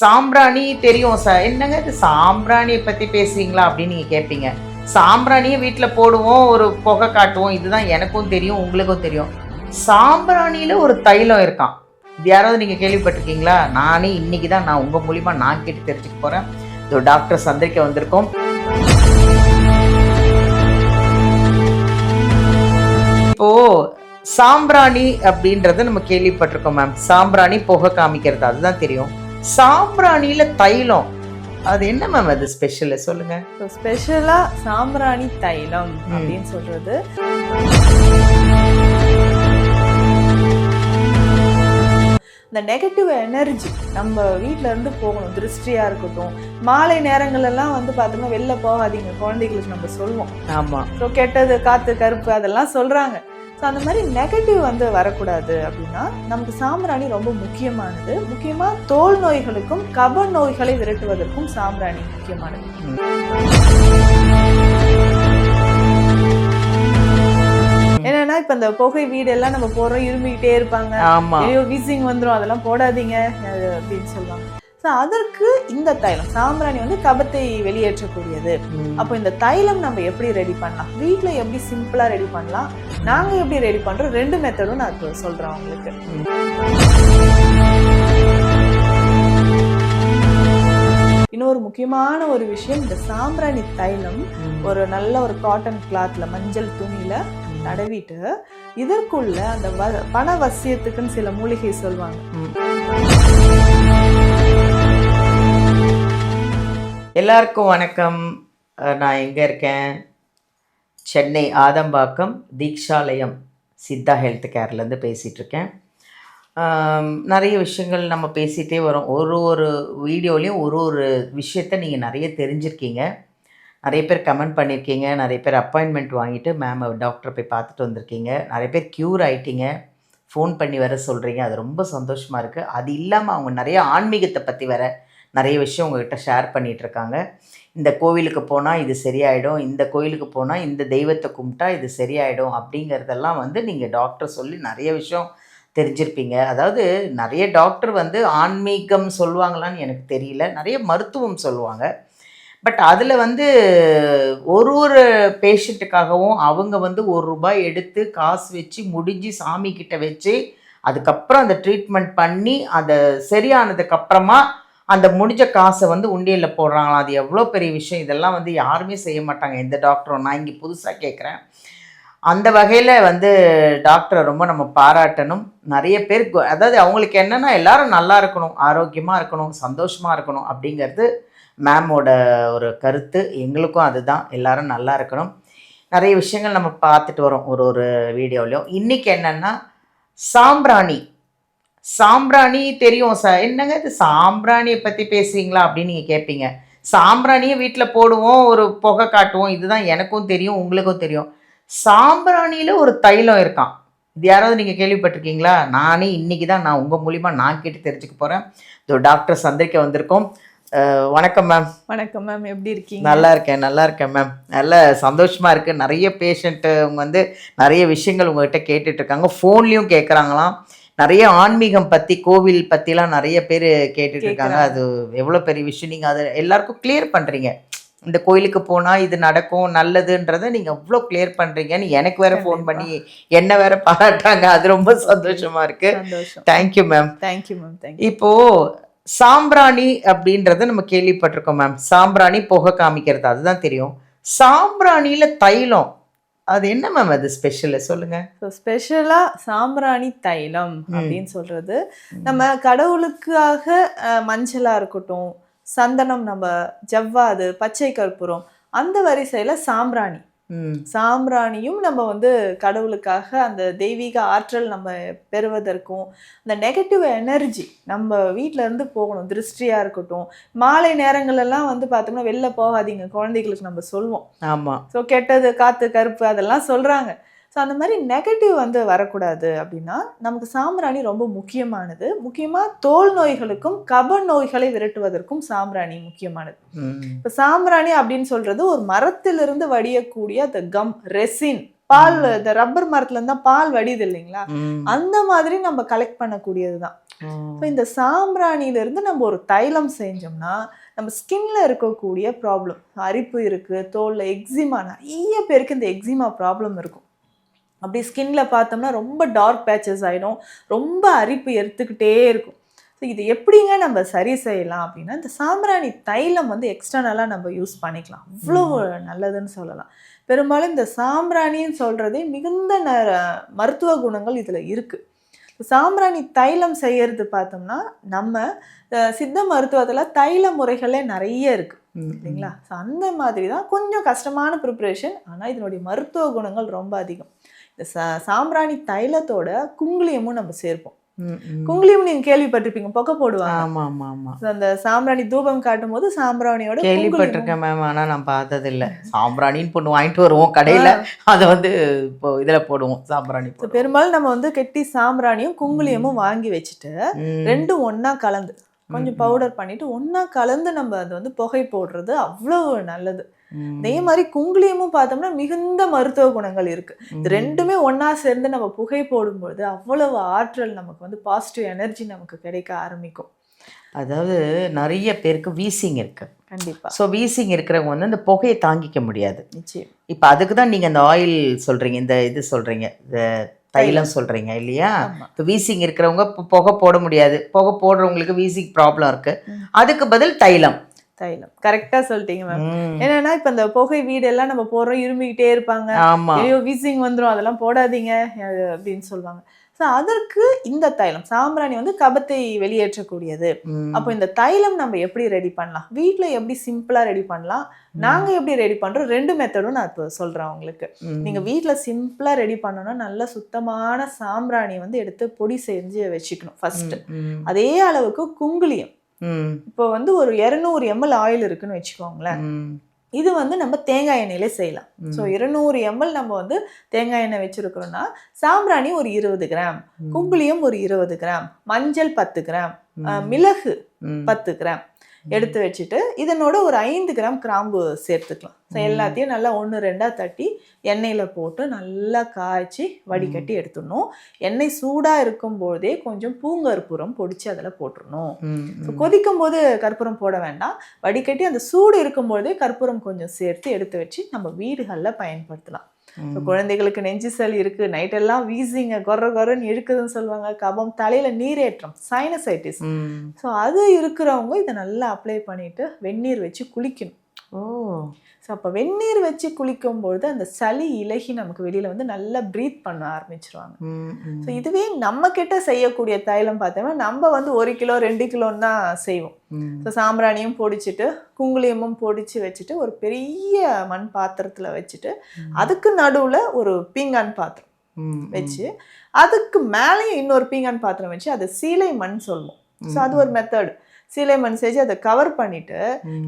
சாம்பிராணி தெரியும் சார். என்னங்க இது? சாம்பிராணியை பற்றி பேசுறீங்களா அப்படின்னு நீங்கள் கேட்பீங்க சாம்பிராணியை வீட்டில் போடுவோம் ஒரு புகை காட்டுவோம். இதுதான் எனக்கும் தெரியும் உங்களுக்கும் தெரியும். சாம்பிராணியில் ஒரு தைலம் இருக்கான் யாராவது நீங்கள் கேள்விப்பட்டிருக்கீங்களா? நானே இன்னைக்கு தான் நான் உங்கள் மூலிமா நான் கேட்டு தெரிஞ்சுக்க போகிறேன் இது டாக்டர் சந்திரிக்க வந்திருக்கோம். இப்போ சாம்பிராணி அப்படின்றத நம்ம கேள்விப்பட்டிருக்கோம் மேம் சாம்பிராணி புகை காமிக்கிறது அதுதான் தெரியும். சாம்பிராணியில தைலம். அது என்ன மேம் அது ஸ்பெஷல் சொல்லுங்க. ஸோ ஸ்பெஷலாக சாம்பிராணி தைலம் அப்படின்னு சொல்றது. இந்த நெகட்டிவ் எனர்ஜி நம்ம வீட்ல இருந்து போகணும் திருஷ்டியா இருக்கட்டும். மாலை நேரங்கள் எல்லாம் வந்து பார்த்தோம்னா வெளில போகாதீங்க. குழந்தைகளுக்கு நம்ம சொல்லுவோம் ஆமா. ஸோ கெட்டது காத்து கருப்பு அதெல்லாம் சொல்றாங்க. ஸோ அந்த மாதிரி நெகட்டிவ் வந்து வரக்கூடாது அப்படின்னா நமக்கு சாம்பிராணி ரொம்ப முக்கியமானது. முக்கியமா தோல் நோய்களுக்கும் கப நோய்களை விரட்டுவதற்கும் சாம்பிராணி முக்கியமானது. என்னன்னா இப்ப இந்த புகை வீடு எல்லாம் நம்ம போறோம் இருமிக்கிட்டே இருப்பாங்க. ஐயோ வீசிங் வந்துரும் அதெல்லாம் போடாதீங்க அப்படின்னு சொல்லுவாங்க. ஸோ அதற்கு இந்த தைலம் சாம்பிராணி வந்து கபத்தை வெளியேற்றக்கூடியது. அப்போ இந்த தைலம் நம்ம எப்படி ரெடி பண்ணலாம்? வீட்டில் எப்படி சிம்பிளா ரெடி பண்ணலாம்? நாங்க எப்படி ரெடி பண்றோம்? ரெண்டு மெத்தடும் நான் இப்போ சொல்றேன் உங்களுக்கு. இன்னொரு முக்கியமான ஒரு விஷயம் இந்த சாம்பிராணி தைலம். ஒரு நல்ல ஒரு காட்டன் கிளாத்ல மஞ்சள் துணியில தடவிட்டு இதற்குள்ள அந்த வ- பண வசியத்துக்குன்னு சில மூலிகை சொல்லுவாங்க எல்லாருக்கும் வணக்கம். நான் எங்கே இருக்கேன்? சென்னை ஆதம்பாக்கம் தீக்ஷாலயம் சித்தா ஹெல்த் கேர்லேருந்து பேசிகிட்ருக்கேன் நிறைய விஷயங்கள் நம்ம பேசிகிட்டே வரோம். ஒரு ஒரு வீடியோலையும் ஒரு ஒரு விஷயத்த நீங்கள் நிறைய தெரிஞ்சிருக்கீங்க. நிறைய பேர் கமெண்ட் பண்ணியிருக்கீங்க நிறைய பேர் அப்பாயின்மெண்ட் வாங்கிட்டு மேம் டாக்டரை போய் பார்த்துட்டு வந்திருக்கீங்க. நிறைய பேர் க்யூர் ஆகிட்டீங்க ஃபோன் பண்ணி வர சொல்கிறீங்க அது ரொம்ப சந்தோஷமாக இருக்குது அது இல்லாமல் அவங்க நிறைய ஆன்மீகத்தை பற்றி வர நிறைய விஷயம் உங்ககிட்ட ஷேர் பண்ணிகிட்ருக்காங்க இந்த கோவிலுக்கு போனால் இது சரியாயிடும் இந்த கோயிலுக்கு போனால் இந்த தெய்வத்தை கும்பிட்டா இது சரியாயிடும் அப்படிங்கிறதெல்லாம் வந்து நீங்கள் டாக்டர் சொல்லி நிறைய விஷயம் தெரிஞ்சிருப்பீங்க. அதாவது நிறைய டாக்டர் வந்து ஆன்மீகம் சொல்லுவாங்களான்னு எனக்கு தெரியல. நிறைய மருத்துவம் சொல்லுவாங்க. பட் அதில் வந்து ஒரு ஒரு பேஷண்ட்டுக்காகவும் அவங்க வந்து ஒரு ரூபாய் எடுத்து காசு வச்சு முடிஞ்சு சாமி கிட்ட வச்சு அதுக்கப்புறம் அந்த ட்ரீட்மெண்ட் பண்ணி அதை சரியானதுக்கப்புறமா அந்த முடிஞ்ச காசை வந்து உண்டியலில் போடுறாங்களா? அது எவ்வளோ பெரிய விஷயம்? இதெல்லாம் வந்து யாருமே செய்ய மாட்டாங்க. எந்த டாக்டரும் நான் இங்கே புதுசாக கேட்குறேன். அந்த வகையில் வந்து டாக்டரை ரொம்ப நம்ம பாராட்டணும். நிறைய பேர் அதாவது அவங்களுக்கு என்னென்னா எல்லாரும் நல்லா இருக்கணும் ஆரோக்கியமாக இருக்கணும் சந்தோஷமாக இருக்கணும் அப்படிங்கிறது மேமோட ஒரு கருத்து. எங்களுக்கும் அதுதான். எல்லாரும் நல்லா இருக்கணும். நிறைய விஷயங்கள் நம்ம பார்த்துட்டு வரோம் ஒரு ஒரு வீடியோலையும். இன்றைக்கி என்னென்னா சாம்பிராணி சாம்பிராணி தெரியும் சார் என்னங்க இது? சாம்பிராணியை பற்றி பேசுறீங்களா அப்படின்னு நீங்கள் கேட்பீங்க சாம்பிராணியை வீட்டில் போடுவோம் ஒரு புகை காட்டுவோம் இதுதான் எனக்கும் தெரியும் உங்களுக்கும் தெரியும். சாம்பிராணியில் ஒரு தைலம் இருக்கான் இது யாராவது நீங்கள் கேள்விப்பட்டிருக்கீங்களா? நானே இன்னைக்கு தான் நான் உங்கள் மூலிமா நான் கேட்டு தெரிஞ்சுக்க போகிறேன் இதோ டாக்டர் சந்திரிக்க வந்திருக்கோம். வணக்கம் மேம். வணக்கம் மேம். எப்படி இருக்கீங்க? நல்லா இருக்கேன் நல்லா இருக்கேன் மேம். நல்ல சந்தோஷமா இருக்கு. நிறைய பேஷண்ட்டு அவங்க வந்து நிறைய விஷயங்கள் உங்ககிட்ட கேட்டுட்டு இருக்காங்க. ஃபோன்லேயும் கேட்குறாங்களாம் நிறைய ஆன்மீகம் பற்றி கோவில் பற்றிலாம் நிறைய பேர் கேட்டுட்டு இருக்காங்க. அது எவ்வளோ பெரிய விஷயம். நீங்கள் அதை எல்லாருக்கும் கிளியர் பண்ணுறீங்க இந்த கோயிலுக்கு போனால் இது நடக்கும் நல்லதுன்றதை நீங்கள் அவ்வளோ கிளியர் பண்ணுறீங்கன்னு எனக்கு வேற ஃபோன் பண்ணி என்ன வேற பாராட்டாங்க அது ரொம்ப சந்தோஷமா. இருக்கு. சந்தோஷம். தேங்க்யூ மேம் தேங்க்யூ மேம் இப்போ சாம்பிராணி அப்படின்றத நம்ம கேள்விப்பட்டிருக்கோம் மேம் சாம்பிராணி புகை காமிக்கிறது அதுதான் தெரியும். சாம்பிராணியில தைலம் அது என்ன மேம் அது ஸ்பெஷல் சொல்லுங்க. ஸோ ஸ்பெஷலாக சாம்பிராணி தைலம் அப்படின்னு சொல்றது. நம்ம கடவுளுக்காக அஹ், மஞ்சளா இருக்கட்டும் சந்தனம் நம்ம ஜவ்வாது பச்சை கற்பூரம் அந்த வரிசையில சாம்பிராணி. ம். சாம்பிராணியும் நம்ம வந்து கடவுளுக்காக அந்த தெய்வீக ஆற்றல் நம்ம பெறுவதற்கும் அந்த நெகட்டிவ் எனர்ஜி நம்ம வீட்ல இருந்து போகணும் திருஷ்டியா இருக்கட்டும். மாலை நேரங்கள் எல்லாம் வந்து பார்த்தோம்னா வெளில போகாதீங்க குழந்தைகளுக்கு நம்ம சொல்லுவோம் ஆமா. ஸோ கெட்டது காத்து கருப்பு அதெல்லாம் சொல்றாங்க. ஸோ அந்த மாதிரி நெகட்டிவ் வந்து வரக்கூடாது அப்படின்னா நமக்கு சாம்பிராணி ரொம்ப முக்கியமானது. முக்கியமாக தோல் நோய்களுக்கும் கப நோய்களை விரட்டுவதற்கும் சாம்பிராணி முக்கியமானது. இப்போ சாம்பிராணி அப்படின்னு சொல்றது ஒரு மரத்திலிருந்து வடியக்கூடிய அந்த கம் ரெசின் பால் இந்த ரப்பர் மரத்துல இருந்தா பால் வடியுது இல்லைங்களா. அந்த மாதிரி நம்ம கலெக்ட் பண்ணக்கூடியது தான் இப்போ இந்த சாம்பிராணியிலிருந்து நம்ம ஒரு தைலம் செஞ்சோம்னா நம்ம ஸ்கின்ல இருக்கக்கூடிய ப்ராப்ளம் அரிப்பு இருக்கு தோல்ல எக்ஸிமா நிறைய பேருக்கு இந்த எக்ஸிமா ப்ராப்ளம் இருக்கும். அப்படி ஸ்கின்ல பார்த்தோம்னா ரொம்ப டார்க் பேச்சஸ் ஆயிடும். ரொம்ப அரிப்பு எடுத்துக்கிட்டே இருக்கும். ஸோ இது எப்படிங்க நம்ம சரி செய்யலாம் அப்படின்னா இந்த சாம்பிராணி தைலம் வந்து எக்ஸ்டர்னலாக நம்ம யூஸ் பண்ணிக்கலாம். அவ்வளோ நல்லதுன்னு சொல்லலாம். பெரும்பாலும் இந்த சாம்பிராணின்னு சொல்கிறதே மிகுந்த ந மருத்துவ குணங்கள் இதில் இருக்குது சாம்பிராணி தைலம் செய்யறது பார்த்தோம்னா நம்ம சித்த மருத்துவத்தில் தைல முறைகளே நிறைய இருக்கு. இல்லைங்களா? ஸோ அந்த மாதிரி தான் கொஞ்சம் கஷ்டமான ப்ரிப்ரேஷன் ஆனால் இதனுடைய மருத்துவ குணங்கள் ரொம்ப அதிகம். இந்த சா சாம்பிராணி தைலத்தோட குங்குளியமும் நம்ம சேர்ப்போம். குங்குளியம் நீங்க கேள்விப்பட்டிருப்பீங்க புகை போடுவாங்க. ஆமா ஆமா ஆமா அந்த சாம்பிராணி தூபம் காட்டும் போது சாம்பிராணியோட கேள்விப்பட்டிருக்கேன் மேம் ஆனா நான் பார்த்தது இல்ல சாம்பிராணின்னு பொண்ணு வாங்கிட்டு வருவோம் கடையில. அதை வந்து இப்போ இதுல போடுவோம் சாம்பிராணி. பெரும்பாலும் நம்ம வந்து கெட்டி சாம்பிராணியும் குங்குளியமும் வாங்கி வச்சுட்டு. ரெண்டும் ஒண்ணா கலந்து கொஞ்சம் பவுடர் பண்ணிட்டு ஒண்ணா கலந்து நம்ம அது வந்து புகை போடுறது அவ்வளவு நல்லது. அதே மாதிரி குங்குளியமும் பார்த்தோம்னா மிகுந்த மருத்துவ குணங்கள் இருக்கு. இது. ரெண்டுமே ஒண்ணா சேர்ந்து நம்ம புகை போடும்பொழுது அவ்வளவு ஆற்றல் நமக்கு வந்து பாசிட்டிவ் எனர்ஜி நமக்கு கிடைக்க ஆரம்பிக்கும். அதாவது நிறைய பேருக்கு வீசிங் இருக்கு. கண்டிப்பா. ஸோ வீசிங் இருக்கிறவங்க வந்து அந்த புகையை தாங்கிக்க முடியாது. நிச்சயம். இப்போ அதுக்கு தான் நீங்கள் அந்த ஆயில் சொல்கிறீங்க இந்த இது சொல்கிறீங்க இந்த தைலம் சொல்கிறீங்க இல்லையா? இப்போ வீசிங் இருக்கிறவங்க புகை போட முடியாது. புகை போடுறவங்களுக்கு வீசிங் ப்ராப்ளம் இருக்கு. அதுக்கு பதில் தைலம். தைலம். கரெக்டா சொல்லிட்டீங்க மேம். என்னன்னா இப்ப இந்த புகை வீடு எல்லாம் நம்ம போடுறோம் இருமிக்கிட்டே இருப்பாங்க. ஐயோ வீசிங் வந்துரும் அதெல்லாம் போடாதீங்க அப்படின்னு சொல்லுவாங்க. ஸோ அதற்கு இந்த தைலம் சாம்பிராணி வந்து கபத்தை வெளியேற்றக்கூடியது. அப்போ இந்த தைலம் நம்ம எப்படி ரெடி பண்ணலாம்? வீட்ல எப்படி சிம்பிளா ரெடி பண்ணலாம்? நாங்க எப்படி ரெடி பண்றோம்? ரெண்டு மெத்தடும் நான் இப்போ சொல்றேன் உங்களுக்கு. ம். நீங்க வீட்ல சிம்பிளா ரெடி பண்ணணும்னா நல்ல சுத்தமான சாம்பிராணி வந்து எடுத்து பொடி செஞ்சு வச்சுக்கணும் ஃபர்ஸ்ட் ம். அதே அளவுக்கு குங்குளியம். இப்போ வந்து ஒரு இரநூறு எம்எல் ஆயில் இருக்குன்னு வச்சுக்கோங்களேன். இது வந்து நம்ம தேங்காய் எண்ணெயிலே செய்யலாம். ஸோ இருநூறு எம்எல் நம்ம வந்து தேங்காய் எண்ணெய் வச்சிருக்கிறோம்னா சாம்பிராணி ஒரு இருபது கிராம். குங்குளியம் ஒரு இருபது கிராம் மஞ்சள் பத்து கிராம் மிளகு. பத்து கிராம் எடுத்து வச்சுட்டு இதனோட ஒரு ஐந்து கிராம் கிராம்பு சேர்த்துக்கலாம் ஸோ. எல்லாத்தையும் நல்லா ஒன்று ரெண்டா தட்டி எண்ணெயில் போட்டு நல்லா காய்ச்சி வடிகட்டி எடுத்துடணும் எண்ணெய் சூடாக இருக்கும்போதே கொஞ்சம் பூங்கற்பூரம் பொடிச்சு அதில் போட்டுறணும் ம். ஸோ. கொதிக்கும் போது கற்பூரம் போட வேண்டாம் வடிகட்டி அந்த சூடு இருக்கும்போதே கற்பூரம் கொஞ்சம் சேர்த்து எடுத்து வச்சு நம்ம வீடுகளில் பயன்படுத்தலாம். குழந்தைகளுக்கு நெஞ்சு சளி இருக்கு நைட் எல்லாம் வீசிங்க கொர கொரன்னு இழுக்குதுன்னு சொல்லுவாங்க. கபம் தலையில நீரேற்றம் சைனசைட்டிஸ். ஸோ அது இருக்கிறவங்க இதை நல்லா அப்ளை பண்ணிட்டு வெந்நீர் வச்சு குளிக்கணும். ஓ. ஸோ அப்போ வெந்நீர் வச்சு குளிக்கும்பொழுது அந்த சளி இலகி நமக்கு வெளியில வந்து நல்லா ப்ரீத் பண்ண ஆரம்பிச்சிருவாங்க. ஸோ இதுவே நம்ம கிட்ட செய்யக்கூடிய தைலம் பார்த்தோம்னா நம்ம வந்து ஒரு கிலோ ரெண்டு கிலோன்னு தான் செய்வோம். ஸோ சாம்பிராணியும் பொடிச்சிட்டு குங்குளியமும் பொடிச்சு வச்சுட்டு ஒரு பெரிய மண் பாத்திரத்தில் வச்சுட்டு அதுக்கு நடுவில் ஒரு பீங்கான் பாத்திரம். வச்சு அதுக்கு மேலேயும் இன்னொரு பீங்கான் பாத்திரம் வச்சு அதை சீலை மண் சொல்லுவோம். ஸோ அது ஒரு மெத்தட் சீலை மண் செஞ்சு அதை கவர் பண்ணிட்டு.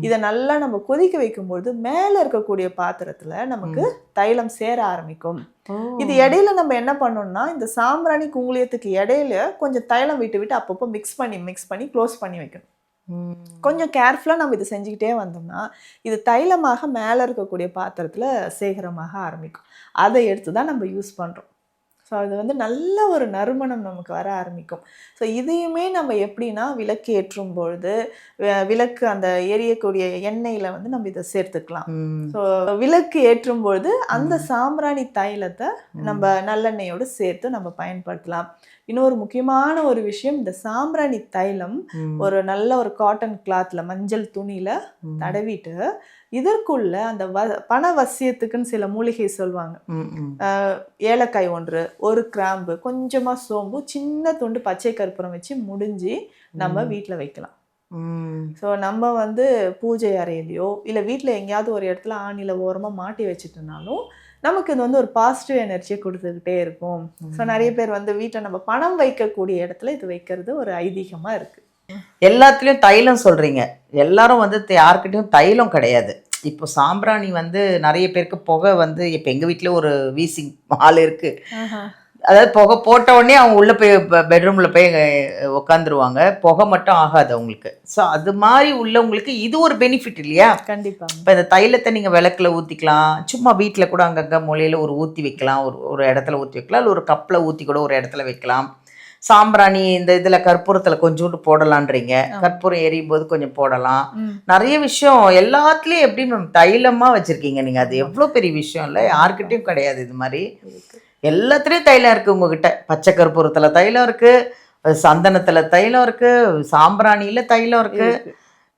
இதை நல்லா நம்ம கொதிக்க வைக்கும்போது மேலே இருக்கக்கூடிய பாத்திரத்தில் நமக்கு தைலம் சேர ஆரம்பிக்கும். இது இடையில நம்ம என்ன பண்ணோம்னா இந்த சாம்பிராணி குங்குளியத்துக்கு இடையில கொஞ்சம் தைலம் விட்டு விட்டு அப்பப்போ மிக்ஸ் பண்ணி மிக்ஸ் பண்ணி க்ளோஸ் பண்ணி வைக்கணும். கொஞ்சம் கேர்ஃபுல்லாக நம்ம இது செஞ்சுக்கிட்டே வந்தோம்னா இது தைலமாக மேலே இருக்கக்கூடிய பாத்திரத்தில் சேகரமாக ஆரம்பிக்கும் அதை எடுத்து தான் நம்ம யூஸ் பண்ணுறோம் ஸோ அது வந்து நல்ல ஒரு நறுமணம் நமக்கு வர ஆரம்பிக்கும் ஸோ இதையுமே நம்ம எப்படின்னா விளக்கு ஏற்றும் பொழுது விளக்கு அந்த எரியக்கூடிய எண்ணெயில் வந்து நம்ம இதை சேர்த்துக்கலாம். ஸோ விளக்கு ஏற்றும் பொழுது அந்த சாம்பிராணி தைலத்தை நம்ம நல்லெண்ணெயோடு சேர்த்து நம்ம பயன்படுத்தலாம் இன்னொரு முக்கியமான ஒரு விஷயம் இந்த சாம்பிராணி தைலம். ஒரு நல்ல ஒரு காட்டன் கிளாத்ல மஞ்சள் துணியில. தடவிட்டு இதற்குள்ள அந்த வ பணவசியத்துக்குன்னு சில மூலிகை சொல்லுவாங்க. ஏலக்காய் ஒன்று ஒரு கிராம்பு கொஞ்சமா சோம்பு சின்ன துண்டு பச்சை கற்பூரம் வச்சு முடிஞ்சு நம்ம வீட்டில் வைக்கலாம். ஸோ நம்ம வந்து பூஜை அறையிலையோ இல்லை வீட்டில் எங்கேயாவது ஒரு இடத்துல ஆணியில் ஓரமாக மாட்டி வச்சுட்டோம்னாலும் நமக்கு இது வந்து ஒரு பாசிட்டிவ் எனர்ஜியை கொடுத்துக்கிட்டே இருக்கும். ஸோ நிறைய பேர் வந்து வீட்டில் நம்ம பணம் வைக்கக்கூடிய இடத்துல இது வைக்கிறது ஒரு ஐதீகமாக இருக்கு. எல்லாத்துலயும் தைலம் சொல்றீங்க. எல்லாரும் வந்து யார்கிட்டயும் தைலம் கிடையாது. இப்போ சாம்பிராணி வந்து நிறைய பேருக்கு புகை வந்து இப்போ எங்க வீட்ல ஒரு வீசிங் ஆள் இருக்கு. அதாவது புகை போட்ட உடனே அவங்க உள்ள போய் பெட்ரூம்ல போய் உட்காந்துருவாங்க புகை மட்டும் ஆகாது அவங்களுக்கு. ஸோ அது மாதிரி உள்ளவங்களுக்கு இது ஒரு பெனிஃபிட் இல்லையா? கண்டிப்பாங்க இப்போ இந்த தைலத்தை நீங்கள் விளக்குல ஊற்றிக்கலாம் சும்மா வீட்டில் கூட அங்கங்கே மூலையில் ஒரு ஊற்றி வைக்கலாம். ஒரு ஒரு இடத்துல ஊற்றி வைக்கலாம். இல்லை ஒரு கப்பில் ஊற்றி கூட ஒரு இடத்துல வைக்கலாம். சாம்பிராணி இந்த இதுல கற்பூரத்துல கொஞ்சோண்டு போடலான்றீங்க. கற்பூரம் எரியும் போது கொஞ்சம் போடலாம். நிறைய விஷயம் எல்லாத்துலயும் எப்படி மேம் தைலமா வச்சிருக்கீங்க நீங்க? அது எவ்வளவு பெரிய விஷயம் இல்ல. யாருக்கிட்டயும் கிடையாது இது மாதிரி. எல்லாத்துலயும் தைலம் இருக்கு உங்ககிட்ட. பச்சை கற்பூரத்துல தைலம் இருக்கு சந்தனத்துல தைலம் இருக்கு சாம்பிராணியில தைலம் இருக்கு.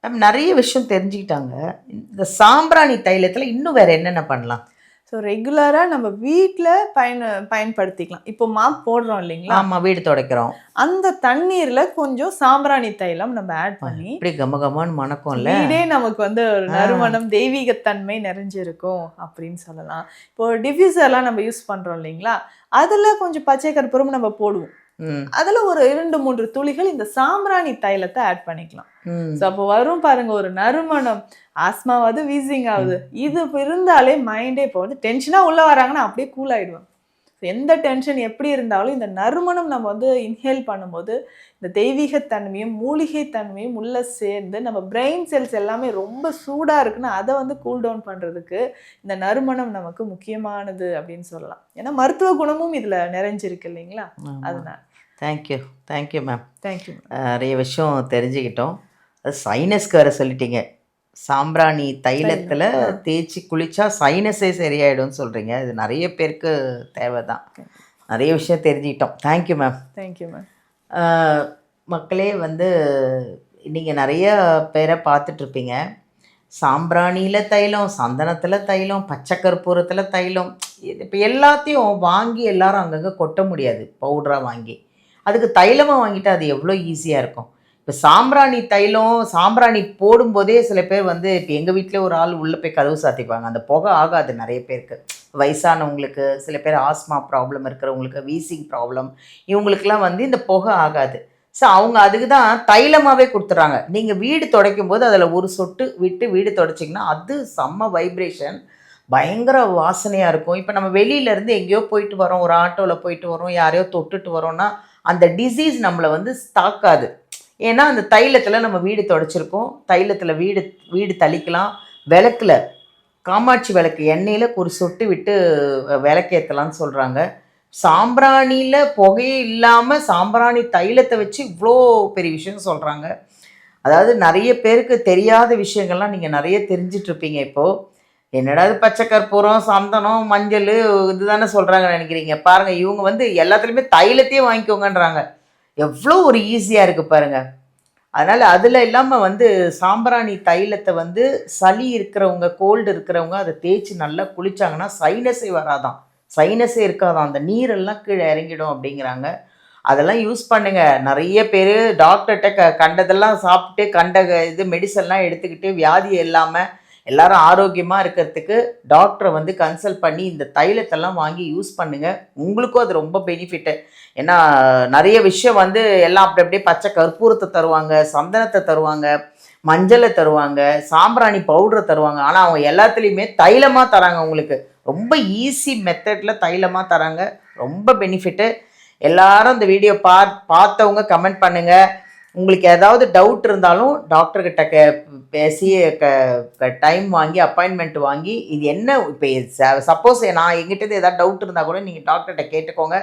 மேம் நிறைய விஷயம் தெரிஞ்சுக்கிட்டாங்க. இந்த சாம்பிராணி தைலத்துல இன்னும் வேற என்னென்ன பண்ணலாம்? ஸோ ரெகுலராக நம்ம வீட்டில் பயன் பயன்படுத்திக்கலாம். இப்போ மாப் போடுறோம் இல்லைங்களா? ஆமா வீடு துடைக்கிறோம். அந்த தண்ணீர்ல கொஞ்சம் சாம்பிராணி தைலம் நம்ம ஆட் பண்ணி இப்படி கம கமான்னு மணக்கும்ல? வீடே நமக்கு வந்து ஒரு. நறுமணம் தெய்வீகத்தன்மை நிறைஞ்சிருக்கும் அப்படின்னு சொல்லலாம். இப்போ டிஃப்யூசர்லாம் நம்ம யூஸ் பண்றோம் இல்லைங்களா? அதுல கொஞ்சம் பச்சை கற்பூரம் நம்ம போடுவோம். அதுல ஒரு இரண்டு மூன்று துளிகள் இந்த சாம்பிராணி தைலத்தை ஆட் பண்ணிக்கலாம். ஸோ அப்போ வரும் பாருங்க ஒரு நறுமணம். ஆஸ்மாவது வீசிங் ஆகுது இது இருந்தாலே மைண்டே இப்போ வந்து டென்ஷனா உள்ள வராங்கன்னா அப்படியே கூல் ஆயிடுவாங்க எந்த டென்ஷன் எப்படி இருந்தாலும் இந்த நறுமணம் நம்ம வந்து இன்ஹேல் பண்ணும்போது இந்த தெய்வீகத்தன்மையும் மூலிகை தன்மையும் உள்ள சேர்ந்து நம்ம பிரெயின் செல்ஸ் எல்லாமே ரொம்ப சூடா இருக்குன்னா அதை வந்து கூல் டவுன் பண்றதுக்கு இந்த நறுமணம் நமக்கு முக்கியமானது அப்படின்னு சொல்லலாம். ஏன்னா மருத்துவ குணமும் இதுல நிறைஞ்சிருக்கு இல்லைங்களா? அதனால. தேங்க்யூ தேங்க்யூ மேம் தேங்க்யூ நிறைய விஷயம் தெரிஞ்சுக்கிட்டோம். அது சைனஸ்க்கு வேற சொல்லிட்டீங்க. சாம்பிராணி தைலத்தில் தேய்ச்சி குளிச்சா சைனஸே சரியாயிடும்னு சொல்கிறீங்க இது நிறைய பேருக்கு தேவை தான் நிறைய விஷயம் தெரிஞ்சுக்கிட்டோம். தேங்க்யூ மேம் தேங்க்யூ மேம் மக்களே வந்து நீங்கள் நிறைய பேரை பார்த்துட்ருப்பீங்க. சாம்பிராணியில் தைலம் சந்தனத்தில் தைலம் பச்சை கற்பூரத்தில் தைலம் இப்போ எல்லாத்தையும் வாங்கி எல்லாரும் அங்கங்கே கொட்ட முடியாது. பவுடராக வாங்கி. அதுக்கு தைலமாக வாங்கிட்டு அது எவ்வளோ ஈஸியாக இருக்கும். இப்போ சாம்பிராணி தைலம் சாம்பிராணி போடும்போதே சில பேர் வந்து இப்போ எங்கள் வீட்டில் ஒரு ஆள் உள்ளே போய் கதவு சாத்திப்பாங்க. அந்த புகை ஆகாது நிறைய பேருக்கு. வயசானவங்களுக்கு சில பேர் ஆஸ்மா ப்ராப்ளம் இருக்கிறவங்களுக்கு வீசிங் ப்ராப்ளம் இவங்களுக்குலாம் வந்து இந்த புகை ஆகாது. ஸோ அவங்க அதுக்கு தான் தைலமாகவே கொடுத்துட்றாங்க நீங்கள் வீடு துடைக்கும் போது அதில் ஒரு சொட்டு விட்டு வீடு துடைச்சிங்கன்னா அது செம்ம வைப்ரேஷன் பயங்கர வாசனையாக இருக்கும். இப்போ நம்ம வெளியிலேருந்து எங்கேயோ போயிட்டு வரோம். ஒரு ஆட்டோவில் போயிட்டு வரோம். யாரையோ தொட்டுட்டு வரோம்னா அந்த டிசீஸ் நம்மளை வந்து தாக்காது. ஏன்னா அந்த தைலத்தில் நம்ம வீடு துடைச்சிருக்கோம். தைலத்தில் வீடு வீடு தளிக்கலாம். விளக்கில் காமாட்சி விளக்கு எண்ணெயில் ஒரு சொட்டு விட்டு விளக்கேற்றலான்னு சொல்கிறாங்க சாம்பிராணியில் புகையே இல்லாமல் சாம்பிராணி தைலத்தை வச்சு இவ்வளோ பெரிய விஷயம் சொல்கிறாங்க அதாவது நிறைய பேருக்கு தெரியாத விஷயங்கள்லாம் நீங்கள் நிறைய தெரிஞ்சிட்ருப்பீங்க இப்போது என்னடா இது பச்சை கற்பூரம் சந்தனம் மஞ்சள் இதுதானே சொல்கிறாங்க நினைக்கிறீங்க. பாருங்கள் இவங்க வந்து எல்லாத்துலேயுமே தைலத்தையே வாங்கிக்கோங்கன்றாங்க. எவ்வளோ ஒரு ஈஸியாக இருக்குது பாருங்கள் அதனால் அதில் இல்லாமல் வந்து சாம்பிராணி தைலத்தை வந்து சளி இருக்கிறவங்க கோல்டு இருக்கிறவங்க அதை தேய்ச்சி நல்லா குளிச்சாங்கன்னா சைனஸே வராதான் சைனஸே இருக்காதான் அந்த நீரெல்லாம் கீழே இறங்கிடும் அப்படிங்கிறாங்க. அதெல்லாம் யூஸ் பண்ணுங்கள் நிறைய பேர் டாக்டர்கிட்ட க கண்டதெல்லாம் சாப்பிட்டு கண்ட க- இது மெடிசன்லாம் எடுத்துக்கிட்டு வியாதி இல்லாமல் எல்லாரும் ஆரோக்கியமாக இருக்கிறதுக்கு டாக்டரை வந்து கன்சல்ட் பண்ணி இந்த தைலத்தெல்லாம் வாங்கி யூஸ் பண்ணுங்கள் உங்களுக்கும் அது ரொம்ப பெனிஃபிட்டு ஏன்னா நிறைய விஷயம் வந்து எல்லாம் அப்படி அப்படியே பச்சை கற்பூரத்தை தருவாங்க சந்தனத்தை தருவாங்க மஞ்சளை தருவாங்க சாம்பிராணி பவுடரை தருவாங்க. ஆனால் அவங்க எல்லாத்துலேயுமே தைலமாக தராங்க உங்களுக்கு. ரொம்ப ஈஸி மெத்தடில் தைலமாக தராங்க. ரொம்ப பெனிஃபிட்டு எல்லாரும் இந்த வீடியோ பா பார்த்தவங்க கமெண்ட் பண்ணுங்கள் உங்களுக்கு ஏதாவது டவுட் இருந்தாலும் டாக்டர்கிட்ட கே பேசி க டைம் வாங்கி அப்பாயின்மெண்ட் வாங்கி இது என்ன இப்போ சப்போஸ் நான் எங்கிட்ட ஏதாவது டவுட் இருந்தால் கூட நீங்கள் டாக்டர்கிட்ட கேட்டுக்கோங்க.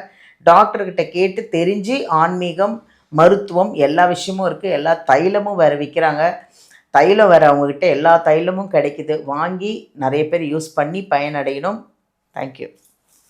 டாக்டர்கிட்ட கேட்டு தெரிஞ்சு ஆன்மீகம் மருத்துவம் எல்லா விஷயமும் இருக்குது எல்லா தைலமும் வேறு விற்கிறாங்க தைலம் வேறு அவங்கக்கிட்ட எல்லா தைலமும் கிடைக்குது. வாங்கி நிறைய பேர் யூஸ் பண்ணி பயனடையணும். தேங்க்யூ